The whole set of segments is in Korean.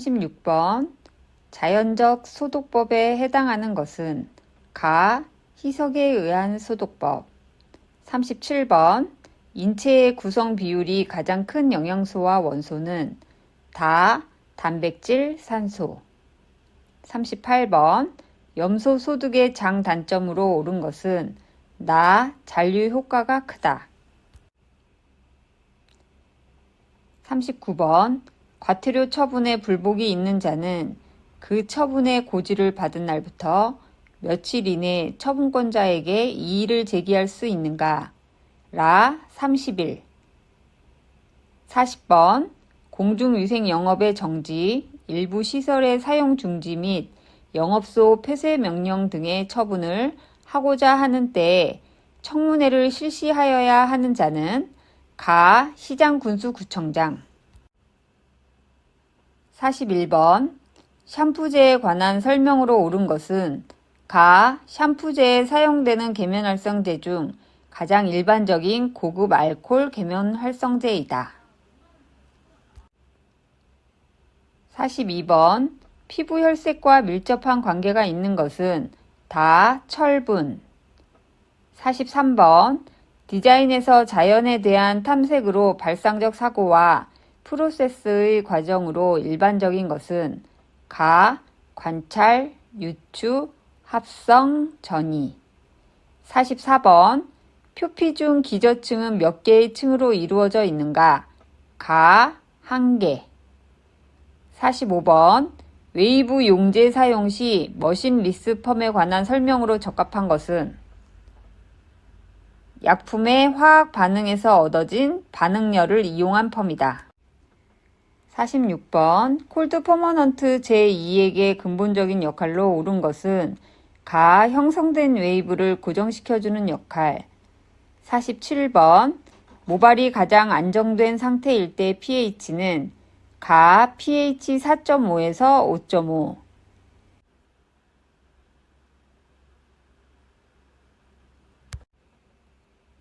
36번 자연적 소독법에 해당하는 것은 가 희석에 의한 소독법 37번 인체의 구성 비율이 가장 큰 영양소와 원소는 다, 단백질, 산소 38번 염소 소득의 장 단점으로 옳은 것은 나, 잔류 효과가 크다. 39번 과태료 처분에 불복이 있는 자는 그 처분의 고지를 받은 날부터 며칠 이내 처분권자에게 이의를 제기할 수 있는가? 라 30일. 40번. 공중위생 영업의 정지, 일부 시설의 사용 중지 및 영업소 폐쇄 명령 등의 처분을 하고자 하는 때에 청문회를 실시하여야 하는 자는 가 시장군수구청장 41번. 샴푸제에 관한 설명으로 옳은 것은 가 샴푸제에 사용되는 계면활성제 중 가장 일반적인 고급 알코올 계면활성제이다. 42번. 피부 혈색과 밀접한 관계가 있는 것은 다 철분. 43번. 디자인에서 자연에 대한 탐색으로 발상적 사고와 프로세스의 과정으로 일반적인 것은 가, 관찰, 유추, 합성, 전이 44번 표피 중 기저층은 몇 개의 층으로 이루어져 있는가? 가, 한 개. 45번 웨이브 용제 사용 시 머신 리스펌에 관한 설명으로 적합한 것은 약품의 화학 반응에서 얻어진 반응열을 이용한 펌이다. 46번 콜드 퍼머넌트 제2액의 근본적인 역할로 옳은 것은 가 형성된 웨이브를 고정시켜주는 역할. 47번 모발이 가장 안정된 상태일 때 pH는 가 pH 4.5에서 5.5.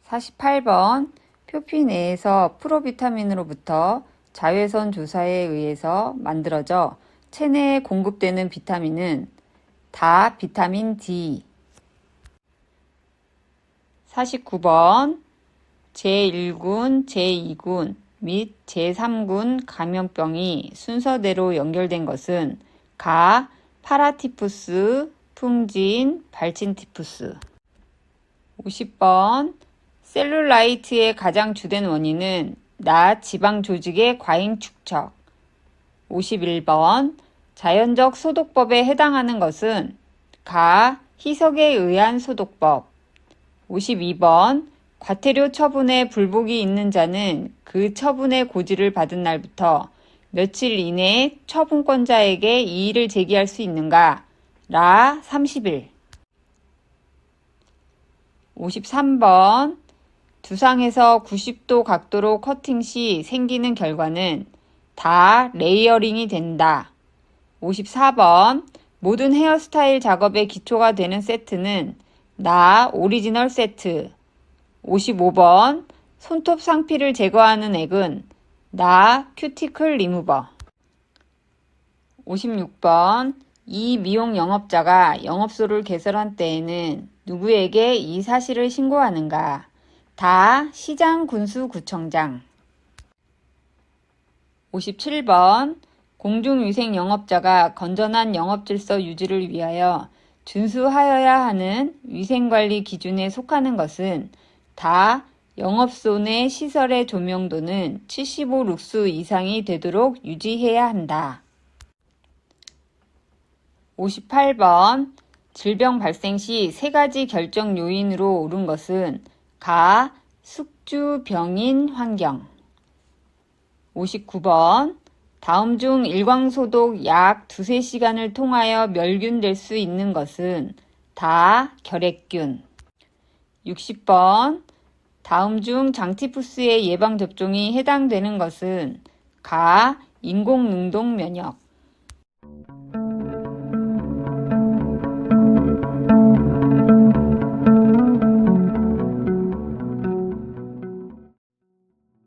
48번 표피 내에서 프로비타민으로부터 자외선 조사에 의해서 만들어져 체내에 공급되는 비타민은 다 비타민 D. 49번 제1군, 제2군 및 제3군 감염병이 순서대로 연결된 것은 가, 파라티푸스, 풍진, 발진티푸스. 50번 셀룰라이트의 가장 주된 원인은 나 지방 조직의 과잉 축적. 51번 자연적 소독법에 해당하는 것은 가 희석에 의한 소독법. 52번 과태료 처분에 불복이 있는 자는 그 처분의 고지를 받은 날부터 며칠 이내에 처분권자에게 이의를 제기할 수 있는가? 라 30일. 53번 두상에서 90도 각도로 커팅 시 생기는 결과는 다 레이어링이 된다. 54번 모든 헤어스타일 작업의 기초가 되는 세트는 나 오리지널 세트. 55번 손톱 상피를 제거하는 액은 나 큐티클 리무버. 56번 이 미용 영업자가 영업소를 개설한 때에는 누구에게 이 사실을 신고하는가? 다 시장 군수구청장. 57번 공중위생 영업자가 건전한 영업질서 유지를 위하여 준수하여야 하는 위생관리 기준에 속하는 것은 다 영업소 내 시설의 조명도는 75 룩스 이상이 되도록 유지해야 한다. 58번 질병 발생 시 세 가지 결정 요인으로 옳은 것은 가, 숙주, 병인, 환경. 59번 다음 중 일광소독 약 두세 시간을 통하여 멸균될 수 있는 것은 다 결핵균. 60번 다음 중 장티푸스의 예방접종이 해당되는 것은 가 인공능동 면역.